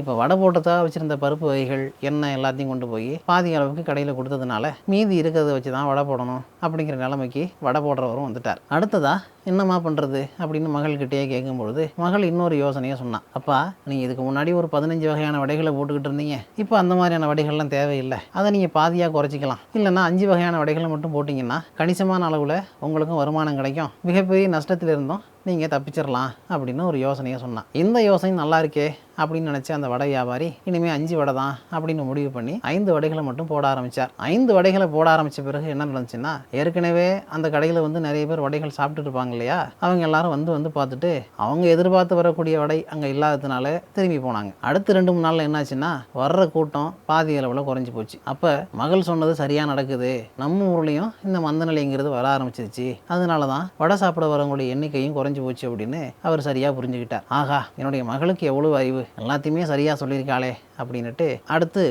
இப்போ வடை போட்டதாக வச்சுருந்த பருப்பு வகைகள் எண்ணெய் எல்லாத்தையும் கொண்டு போய் பாதி அளவுக்கு கடையில் கொடுத்ததுனால மீதி இருக்கிறத வச்சு தான் வடை போடணும் அப்படிங்கிற நிலைமைக்கு வடை போடுறவரும் வந்துட்டார். அடுத்ததாக என்னம்மா பண்ணுறது அப்படின்னு மகள்கிட்டயே கேட்கும்பொழுது மகள் இன்னொரு யோசனையை சொன்னான் அப்பா நீங்கள் இதுக்கு முன்னாடி ஒரு பதினஞ்சு வகையான வடைகளை போட்டுக்கிட்டு இருந்தீங்க. இப்போ அந்த மாதிரியான வடைகள்லாம் தேவையில்லை. அதை நீங்கள் பாதியாக குறைச்சிக்கலாம். இல்லைன்னா அஞ்சு வகையான வடைகளை மட்டும் போட்டிங்கன்னா கணிசமான அளவில் உங்களுக்கும் வருமானம் கிடைக்கும். மிகப்பெரிய நஷ்டத்தில் இருந்தும் நீங்கள் தப்பிச்சிடலாம் அப்படின்னு ஒரு யோசனையை சொன்னான் இந்த யோசனை நல்லா இருக்கே அப்படின்னு நினச்ச அந்த வடை வியாபாரி இனிமேல் அஞ்சு வடை தான் அப்படின்னு முடிவு பண்ணி ஐந்து வடைகளை மட்டும் போட ஆரம்பித்தார் ஐந்து வடைகளை போட ஆரம்பித்த பிறகு என்ன நடந்துச்சுன்னா ஏற்கனவே அந்த கடையில் வந்து நிறைய பேர் வடைகள் சாப்பிட்டுட்டு இருப்பாங்க இல்லையா? அவங்க எல்லாரும் வந்து வந்து பார்த்துட்டு அவங்க எதிர்பார்த்து வரக்கூடிய வடை அங்கே இல்லாததுனால திரும்பி போனாங்க. அடுத்த ரெண்டு மூணு நாளில் என்னாச்சுன்னா வர்ற கூட்டம் பாதி அளவில் குறைஞ்சி போச்சு. அப்போ மகள் சொன்னது சரியாக நடக்குது. நம்ம ஊர்லேயும் இந்த மந்த நிலைங்கிறது வர ஆரம்பிச்சிருச்சு. அதனால தான் வடை சாப்பிட வரவங்களுடைய எண்ணிக்கையும் குறைஞ்சி போச்சு அப்படின்னு அவர் சரியாக புரிஞ்சுக்கிட்டார். ஆகா என்னுடைய மகளுக்கு எவ்வளோ அறிவு? எல்லாத்தையுமே சரியாக சொல்லியிருக்காளே அப்படின்னுட்டு அடுத்து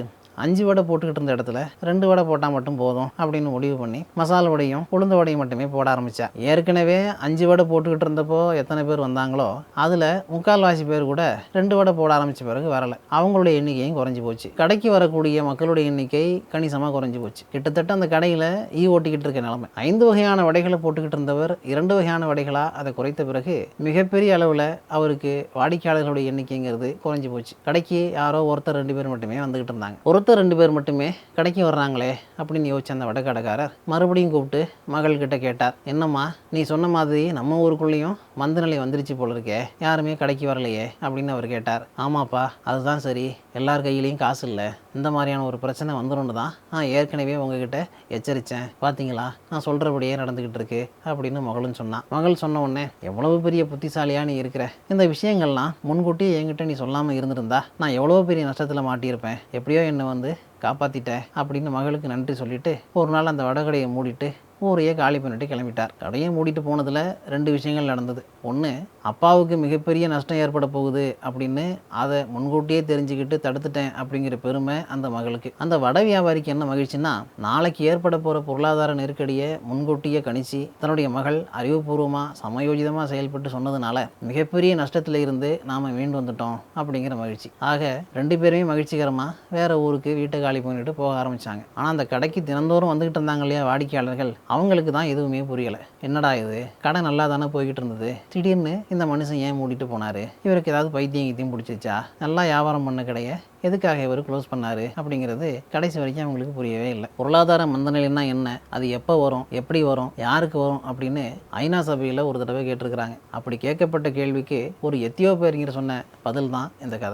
அஞ்சு வடை போட்டுக்கிட்டு இருந்த இடத்துல ரெண்டு வடை போட்டால் மட்டும் போதும் அப்படின்னு முடிவு பண்ணி மசாலா வடையும் உளுந்த வடையும் மட்டுமே போட ஆரம்பித்தா ஏற்கனவே அஞ்சு வடை போட்டுக்கிட்டு இருந்தப்போ எத்தனை பேர் வந்தாங்களோ அதில் முக்கால்வாசி பேர் கூட ரெண்டு வடை போட ஆரம்பித்த பிறகு வரலை. அவங்களுடைய எண்ணிக்கையும் குறைஞ்சி போச்சு. கடைக்கு வரக்கூடிய மக்களுடைய எண்ணிக்கை கணிசமாக குறைஞ்சி போச்சு. கிட்டத்தட்ட அந்த கடையில் ஈ ஓட்டிக்கிட்டு இருக்க நிலைமை. ஐந்து வகையான வடைகளை போட்டுக்கிட்டு இருந்தவர் இரண்டு வகையான வடைகளாக அதை குறைத்த பிறகு மிகப்பெரிய அளவில் அவருக்கு வாடிக்கையாளர்களுடைய எண்ணிக்கைங்கிறது குறைஞ்சி போச்சு. கடைக்கு யாரோ ஒருத்தர் ரெண்டு பேர் மட்டுமே வந்துக்கிட்டு இருந்தாங்க. ஒரு ஒருத்தர் ரெண்டு பேர் மட்டுமே கடைக்கு வர்றாங்களே அப்படின்னு யோசிச்ச அந்த வடக்கடைக்காரர் மறுபடியும் கூப்பிட்டு மகள்கிட்ட கேட்டார் என்னம்மா நீ சொன்ன மாதிரி நம்ம ஊருக்குள்ளேயும் மந்த நிலை வந்துருச்சு போல இருக்கே யாருமே கடைக்கு வரலையே? அப்படின்னு அவர் கேட்டார். ஆமாப்பா அதுதான் சரி. எல்லார் கையிலையும் காசு இல்லை. இந்த மாதிரியான ஒரு பிரச்சனை வந்துடும் தான் நான் ஏற்கனவே உங்ககிட்ட எச்சரித்தேன் பார்த்தீங்களா நான் சொல்கிறபடியே நடந்துக்கிட்டு இருக்கு அப்படின்னு மகளும் சொன்னான். மகள் சொன்ன உடனே எவ்வளவு பெரிய புத்திசாலியாக நீ இருக்கிற? இந்த விஷயங்கள்லாம் முன்கூட்டியே என்கிட்ட நீ சொல்லாமல் இருந்திருந்தா நான் எவ்வளோ பெரிய நஷ்டத்தில் மாட்டியிருப்பேன்? எப்படியோ என்னை வந்து காப்பாற்றிட்டேன் அப்படின்னு மகளுக்கு நன்றி சொல்லிட்டு ஒரு நாள் அந்த வடகடையை மூடிட்டு ஊரையே காலி பண்ணிட்டு கிளம்பிட்டார். கடையை மூடிட்டு போனதில் ரெண்டு விஷயங்கள் நடந்தது. ஒன்று அப்பாவுக்கு மிகப்பெரிய நஷ்டம் ஏற்பட போகுது அப்படின்னு அதை முன்கூட்டியே தெரிஞ்சுக்கிட்டு தடுத்துட்டேன் அப்படிங்கிற பெருமை அந்த மகளுக்கு. அந்த வட வியாபாரிக்கு என்ன மகிழ்ச்சின்னா நாளைக்கு ஏற்பட போகிற பொருளாதார நெருக்கடியை முன்கூட்டியே கணிச்சு தன்னுடைய மகள் அறிவுபூர்வமாக சமயோஜிதமாக செயல்பட்டு சொன்னதுனால மிகப்பெரிய நஷ்டத்தில் இருந்து நாம் மீண்டு வந்துட்டோம் அப்படிங்கிற மகிழ்ச்சி. ஆக ரெண்டு பேருமே மகிழ்ச்சிகரமாக வேற ஊருக்கு வீட்டை காலி பண்ணிட்டு போக ஆரம்பித்தாங்க ஆனால் அந்த கடைக்கு தினந்தோறும் வந்துக்கிட்டு இருந்தாங்க இல்லையா வாடிக்கையாளர்கள் அவங்களுக்கு தான் எதுவுமே புரியலை. என்னடா இது? கடை நல்லா தானே போய்கிட்டு இருந்தது? திடீர்னு இந்த மனுஷன் ஏன் மூடிட்டு போனார்? இவருக்கு ஏதாவது பைத்தியம் கீத்தியம் பிடிச்சிச்சா நல்லா வியாபாரம் பண்ண கடையை எதுக்காக இவர் க்ளோஸ் பண்ணார்? அப்படிங்கிறது கடைசி வரைக்கும் அவங்களுக்கு புரியவே இல்லை. பொருளாதார மந்தநிலைன்னா என்ன? அது எப்போ வரும்? எப்படி வரும்? யாருக்கு வரும்? அப்படின்னு ஐநா சபையில் ஒரு தடவை கேட்டிருக்கிறாங்க. அப்படி கேட்கப்பட்ட கேள்விக்கு ஒரு எத்தியோப்பியறிஞர் சொன்ன பதில் தான் இந்த கதை.